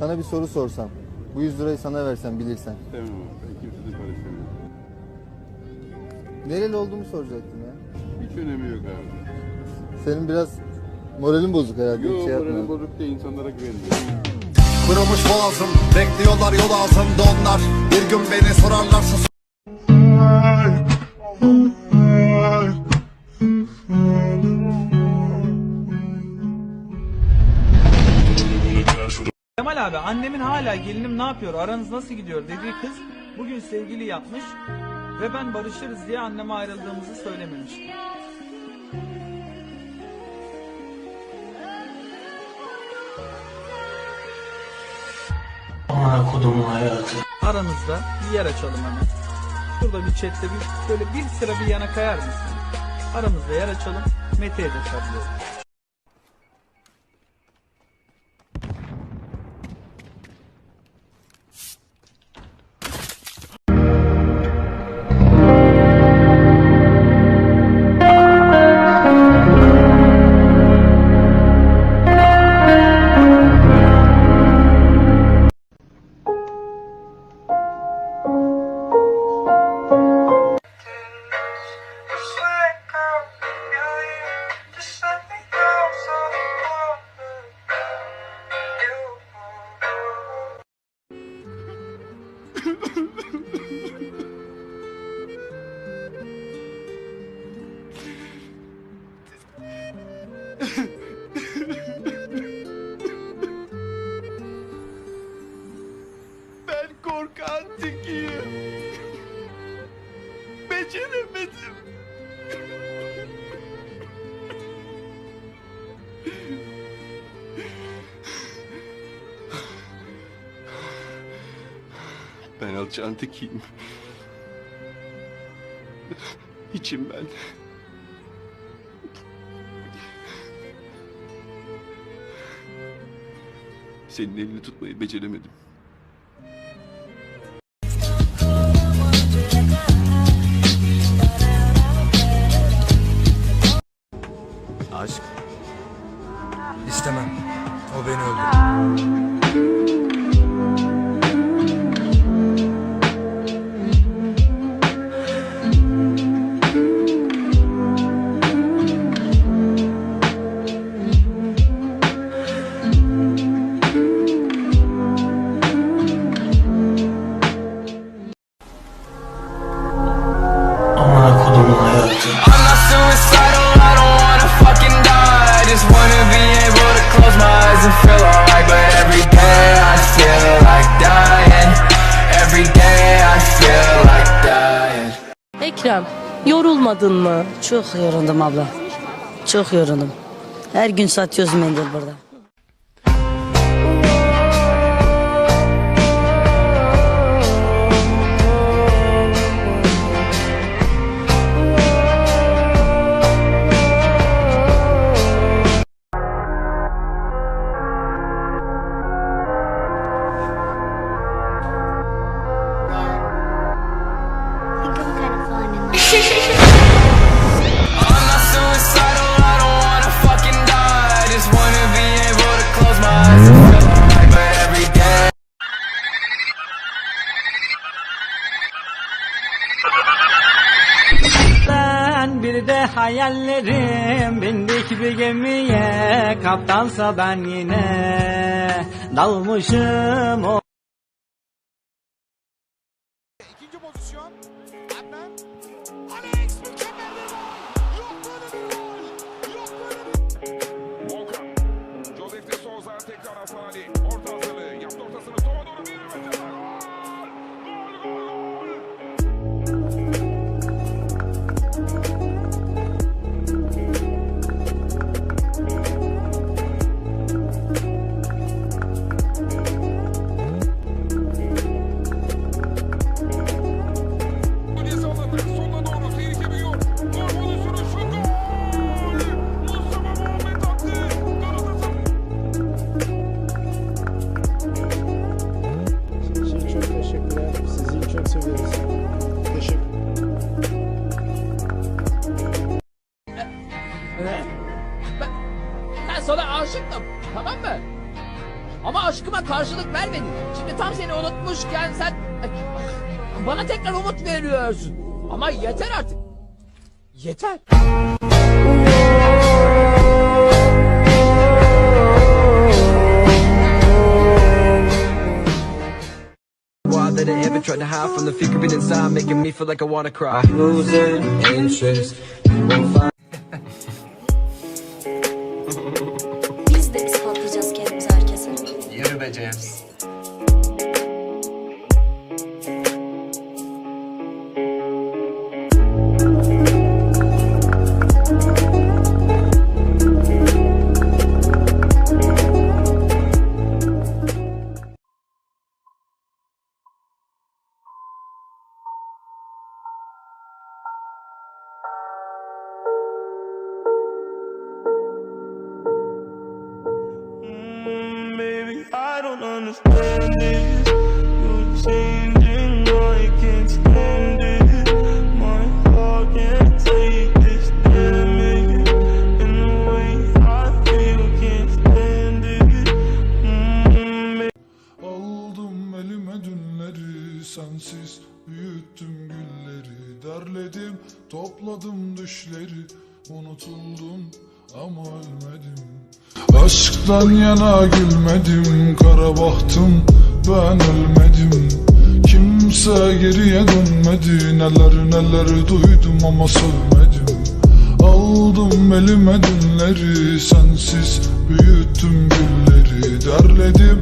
Sana bir soru sorsam. Bu 100 lirayı sana versem bilirsen. Tamam abi. Ben kimseden para istemiyorum. Nereli olduğumu soracaktım ya. Hiç önemi yok abi. Senin biraz moralin bozuk herhalde. Yok Hiç şey yapmıyorum. bozuk değil insanlara güvenmiyorum. Kırılmış boğazım Bekliyorlar yol ağzımda onlar Bir gün beni sorarlarsa Kemal abi annemin hala gelinim ne yapıyor aranız nasıl gidiyor dediği kız bugün sevgili yapmış ve ben barışırız diye anneme ayrıldığımızı söylememiş. Amına kodumun hayatı. Aranızda bir yer açalım hemen. Şurada bir chatte bir böyle bir sıra bir yana kayar mısın? Aramızda yer açalım. Mete'ye de sarılıyorum. Ben korkan tekiyim. Beceremedim. Ben tekiyim. Hiçim ben. Senin elini tutmayı beceremedim. And feel alright. But every day I feel like dying. Every day I feel like dying. Ekrem, yorulmadın mı? Çok yoruldum abla. Çok yoruldum. Her gün satıyoruz mendil burada. Ben bir de hayallerim bindik bir gemiye. Kaptansa ben yine dalmışım. O İkinci pozisyon Adnan karşılık vermedin. Şimdi tam seni unutmuşken sen... Bana tekrar umut veriyorsun. Ama yeter artık. Yeter. That I ever tried to hide from the figuring inside, making me feel like I wanna cry. Losing interest. Biz today, James. Understand elime dünleri sensiz büyüttüm gülleri derledim topladım düşleri unutuldum ama ölmedim. Aşktan yana gülmedim. Kara bahtım ben ölmedim. Kimse geriye dönmedi. Neler neler duydum ama sövmedim Aldım elime dünleri sensiz büyüttüm gülleri. Derledim